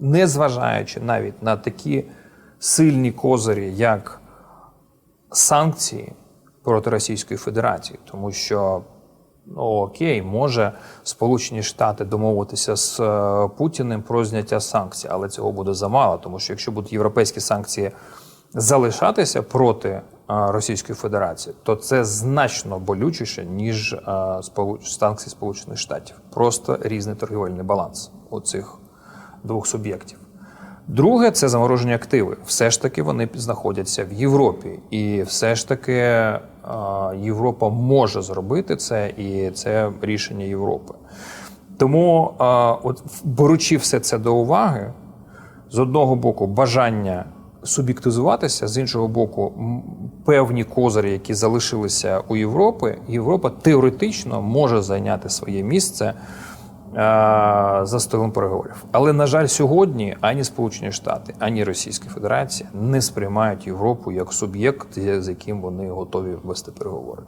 незважаючи навіть на такі сильні козирі, як санкції проти Російської Федерації, тому що ну окей, може Сполучені Штати домовитися з е, Путіним про зняття санкцій, але цього буде замало, тому що якщо будуть європейські санкції залишатися проти е, Російської Федерації, то це значно болючіше ніж е, санкції Сполучених Штатів. Просто різний торгівельний баланс у цих двох суб'єктів. Друге це заморожені активи. Все ж таки вони знаходяться в Європі, і все ж таки е, Європа може зробити це, і це рішення Європи. Тому, е, от беручи все це до уваги, з одного боку, бажання суб'єктизуватися, з іншого боку, певні козирі, які залишилися у Європи, Європа теоретично може зайняти своє місце за столом переговорів. Але, на жаль, сьогодні ані Сполучені Штати, ані Російська Федерація не сприймають Європу як суб'єкт, з яким вони готові вести переговори.